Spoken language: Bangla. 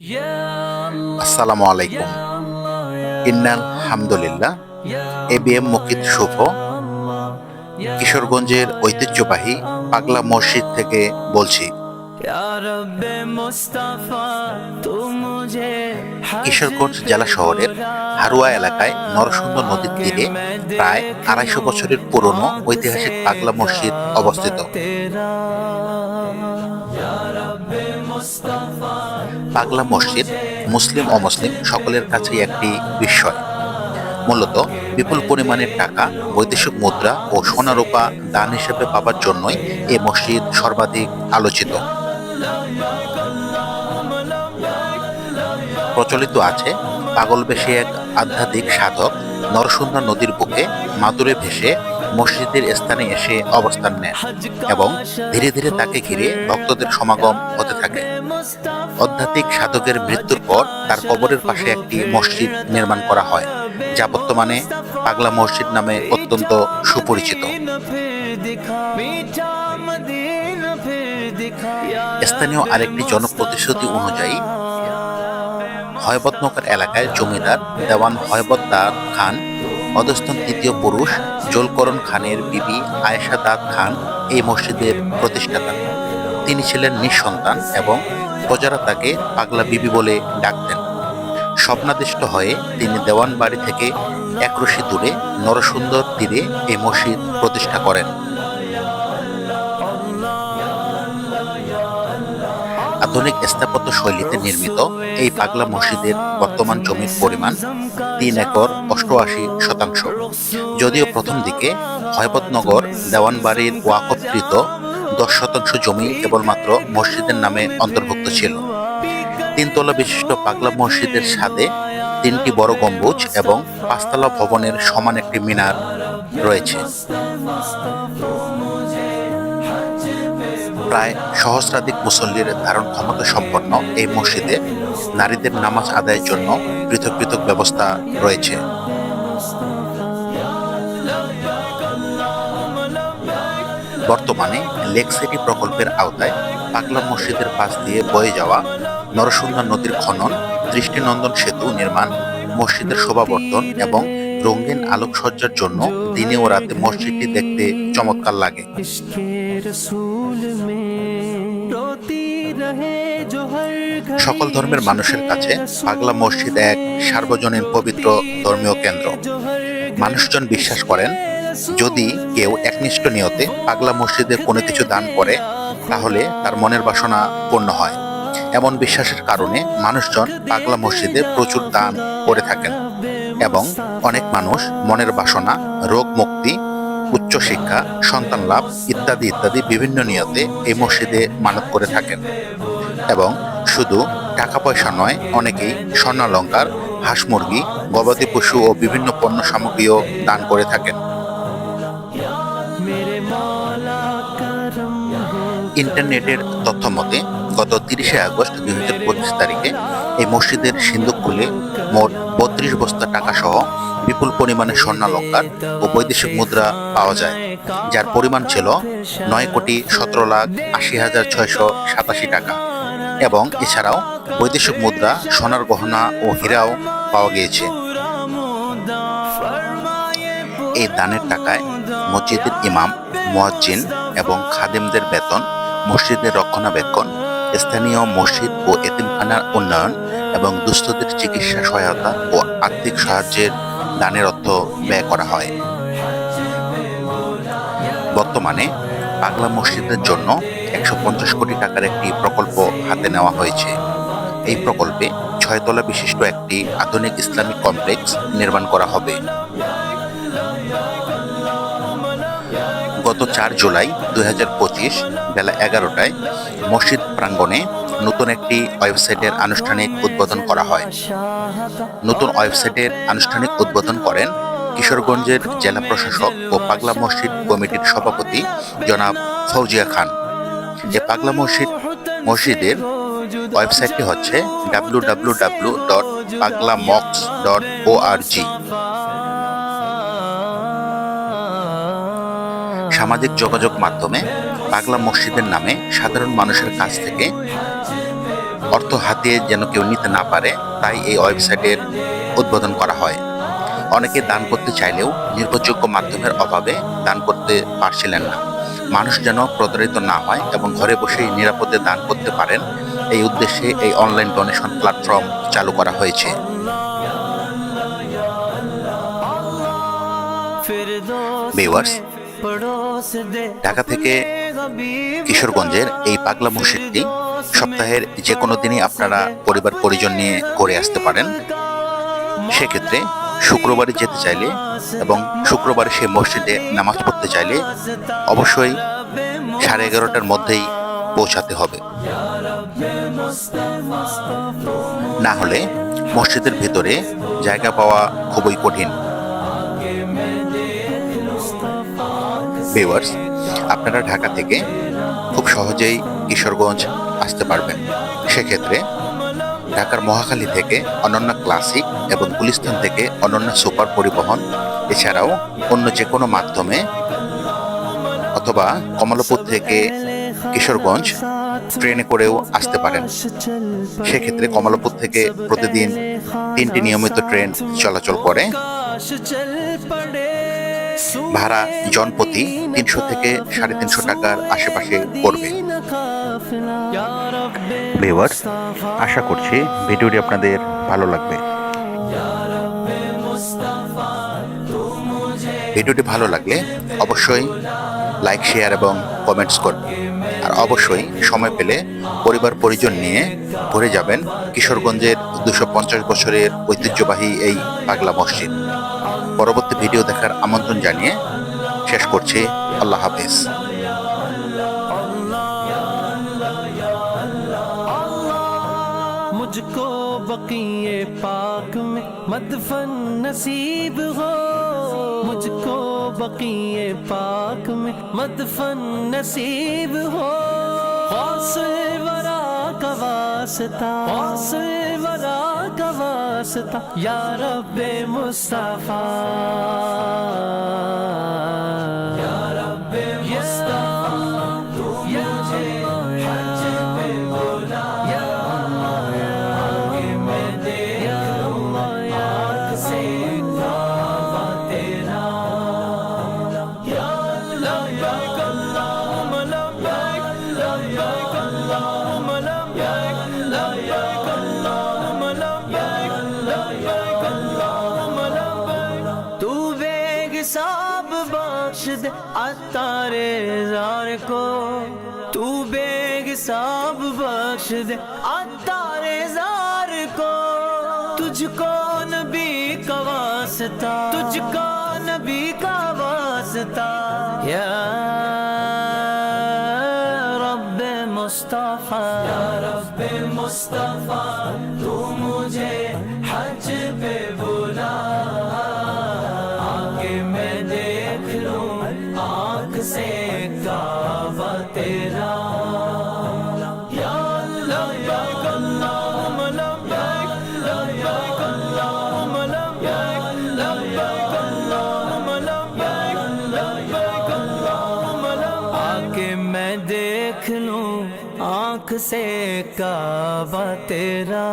আসসালামু আলাইকুম। ইন্নাল হামদুলিল্লাহ এ বি এম মুকিত শুভ। কিশোরগঞ্জের ঐতিহ্যবাহী পাগলা মসজিদ থেকে বলছি। কিশোরগঞ্জ জেলা শহরের হারুয়া এলাকায় নরসুন্দর নদীর তীরে প্রায় আড়াইশো বছরের পুরনো ঐতিহাসিক পাগলা মসজিদ অবস্থিত। পাগলা মসজিদ, মুসলিম অমুসলিম সকলের কাছেই একটি বিস্ময়। মূলত বিপুল পরিমাণের টাকা, বৈদেশিক মুদ্রা ও সোনারূপা দান হিসেবে পাবার জন্যই এ মসজিদ সর্বাধিক আলোচিত। প্রচলিত আছে পাগল বেশে এক আধ্যাত্মিক সাধক নরসুন্দর নদীর বুকে মাদুরে ভেসে মসজিদের স্থানে এসে অবস্থান নেন এবং ধীরে ধীরে তাকে ঘিরে ভক্তদের সমাগম হতে থাকে। আধ্যাত্মিক সাধকের মৃত্যুর পর তার কবরের পাশে একটি মসজিদ নির্মাণ করা হয়, যা বর্তমানে পাগলা মসজিদ নামে অত্যন্ত সুপরিচিত। স্থানীয় আরেকটি জনপ্রতিশ্রুতি অনুযায়ী, হয়বতনগর এলাকায় জমিদার দেওয়ান হয়বতদার খান অধস্থন তৃতীয় পুরুষ জোলকরণ খানের বিবি আয়েশা দাদ খান এই মসজিদের প্রতিষ্ঠাতা। তিনি ছিলেন নিঃসন্তান এবং প্রজারা তাকে পাগলা বিবি বলে ডাকতেন। স্বপ্নাদিষ্ট হয়ে তিনি দেওয়ান বাড়ি থেকে একরশি দূরে নরসুন্দর তীরে এই মসজিদ প্রতিষ্ঠা করেন। আধুনিক স্থাপত্য শৈলীতে নির্মিত এই পাগলা মসজিদের বর্তমান জমির পরিমাণ তিন একর অষ্টআশি শতাংশ। যদিও প্রথম দিকে হয়বতনগর দেওয়ানবাড়ির ওয়াকফকৃত দশ শতাংশ জমি কেবলমাত্র মসজিদের নামে অন্তর্ভুক্ত ছিল। তিনতলা বিশিষ্ট পাগলা মসজিদের সাথে তিনটি বড় গম্বুজ এবং পাঁচতলা ভবনের সমান একটি মিনার রয়েছে। প্রায় সহস্রাধিক মুসল্লির ধারণ ক্ষমতা সম্পন্ন এই মসজিদে নারীদের নামাজ আদায়ের জন্য পৃথক পৃথক ব্যবস্থা রয়েছে। বর্তমানে লেক সিটি প্রকল্পের আওতায় পাগলা মসজিদের পাশ দিয়ে বয়ে যাওয়া নরসুন্দর নদীর খনন, দৃষ্টিনন্দন সেতু নির্মাণ, মসজিদের শোভাবর্ধন এবং রঙিন আলোকসজ্জার জন্য দিনে ও রাতে মসজিদটি দেখতে চমৎকার লাগে। সকল ধর্মের মানুষের কাছে পাগলা মসজিদ এক সার্বজনীন পবিত্র ধর্মীয় কেন্দ্র। মানুষজন বিশ্বাস করেন, যদি কেউ একনিষ্ঠ নিয়তে পাগলা মসজিদে কোনো কিছু দান করে, তাহলে তার মনের বাসনা পূর্ণ হয়। এমন বিশ্বাসের কারণে মানুষজন পাগলা মসজিদে প্রচুর দান করে থাকেন এবং অনেক মানুষ মনের বাসনা, রোগ মুক্তি উচ্চশিক্ষা, সন্তান লাভ ইত্যাদি ইত্যাদি বিভিন্ন নিয়তে এই মসজিদে মানত করে থাকেন। এবং শুধু টাকা পয়সা নয়, অনেকেই স্বর্ণালঙ্কার, হাঁস মুরগি, গবাদি পশু ও বিভিন্ন পণ্য সামগ্রীও দান করে থাকেন। ইন্টারনেটের তথ্য মতে গত তিরিশে আগস্ট দুই হাজার পঁচিশ তারিখে এই মসজিদের সিন্ধুক খুলে মোট বত্রিশ বস্তা টাকা সহ বিপুল পরিমাণে স্বর্ণালঙ্কার ও বৈদেশিক মুদ্রা পাওয়া যায়, যার পরিমাণ ছিল নয় কোটি সতেরো লাখ আশি হাজার ছয়শো সাতাশি টাকা। এবং এছাড়াও বৈদেশিক মুদ্রা, সোনার গহনা ও হীরাও পাওয়া গিয়েছে। এই দানের টাকায় মসজিদের ইমাম, মুয়াজ্জিন এবং খাদেমদের বেতন মসজিদের রক্ষণাবেক্ষণ, স্থানীয় মসজিদ ও এতিমখানার উন্নয়ন এবং দুস্থদের চিকিৎসা সহায়তা ও আর্থিক সাহায্যের দানের অর্থ ব্যয় করা হয়। বর্তমানে পাগলা মসজিদের জন্য একশো পঞ্চাশ কোটি টাকার একটি প্রকল্প হাতে নেওয়া হয়েছে। এই প্রকল্পে ছয়তলা বিশিষ্ট একটি আধুনিক ইসলামিক কমপ্লেক্স নির্মাণ করা হবে। গত চার জুলাই দু হাজার পঁচিশ বেলা এগারোটায় মসজিদ প্রাঙ্গণে নতুন একটি ওয়েবসাইটের আনুষ্ঠানিক উদ্বোধন করা হয়। নতুন ওয়েবসাইটের আনুষ্ঠানিক উদ্বোধন করেন কিশোরগঞ্জের জেলা প্রশাসক ও পাগলা মসজিদ কমিটির সভাপতি জনাব ফৌজিয়া খান। যে পাগলা মসজিদ, মসজিদের ওয়েবসাইটটি হচ্ছে W W W dot Pagla Mox dot O R G সামাজিক যোগাযোগ মাধ্যমে পাগলা মসজিদের নামে সাধারণ মানুষের কাছ থেকে অর্থ হাতিয়ে যেন কেউ নিতে না পারে তাই এই ওয়েবসাইটের উদ্বোধন করা হয়। অনেকে দান করতে চাইলেও নির্ভরযোগ্য মাধ্যমের অভাবে দান করতে পারছিলেন না। মানুষ যেন প্রতারিত না হয় এবং ঘরে বসেই নিরাপদে দান করতে পারেন এই উদ্দেশ্যে এই অনলাইন ডোনেশন প্ল্যাটফর্ম চালু করা হয়েছে। ভিউয়ার্স ঢাকা থেকে কিশোরগঞ্জের এই পাগলা মসজিদটি সপ্তাহের যে কোনো দিনই আপনারা পরিবার পরিজন নিয়ে ঘুরে আসতে পারেন। সেক্ষেত্রে শুক্রবারে যেতে চাইলে এবং শুক্রবারে সেই মসজিদে নামাজ পড়তে চাইলে অবশ্যই সাড়ে এগারোটার মধ্যেই পৌঁছাতে হবে। না হলে মসজিদের ভেতরে জায়গা পাওয়া খুবই কঠিন। ভিউয়ার্স আপনারা ঢাকা থেকে খুব সহজেই কিশোরগঞ্জ আসতে পারবেন। সেক্ষেত্রে ঢাকার মহাখালী থেকে অনন্য ক্লাসিক এবং গুলিস্তান থেকে অনন্য সুপার পরিবহন, এছাড়াও অন্য যে কোনো মাধ্যমে অথবা কমলাপুর থেকে কিশোরগঞ্জ ট্রেনে করেও আসতে পারেন। সেক্ষেত্রে কমলাপুর থেকে প্রতিদিন তিনটি নিয়মিত ট্রেন চলাচল করে। ভাড়া জনপ্রতি তিনশো থেকে সাড়ে তিনশো টাকার আশেপাশে পড়বে। ভিউয়ার্স আশা করছি ভিডিওটি আপনাদের ভালো লাগবে। ভিডিওটি ভালো লাগলে অবশ্যই লাইক শেয়ার এবং কমেন্টস করবেন। আর অবশ্যই সময় পেলে পরিবার পরিজন নিয়ে ঘুরে যাবেন কিশোরগঞ্জের দুশো পঞ্চাশ বছরের ঐতিহ্যবাহী এই পাগলা মসজিদ। ভিডিও দেখার আমন্ত্রণ জানিয়ে শেষ করছি। আল্লাহ হাফিজ। مجھ کو بقیے پاک میں مدفن نصیب ہو مجھ کو بقیے پاک میں مدفن نصیب ہو غوث ورا کا واسطہ। ورا واسطہ یا رب مصطفیٰ۔ یا رب میں تیرا یا اللہ لبیک اللہم لبیک لبیک تارے زار کو تو بے حساب بخش دے۔ اتارے زار کو تجھ کو نبی کا واسطہ۔ تجھ کو نبی کا واسطہ۔ یا رب مصطفیٰ۔ یا رب مصطفیٰ، تو مجھے حج پہ سے کعبہ تیرا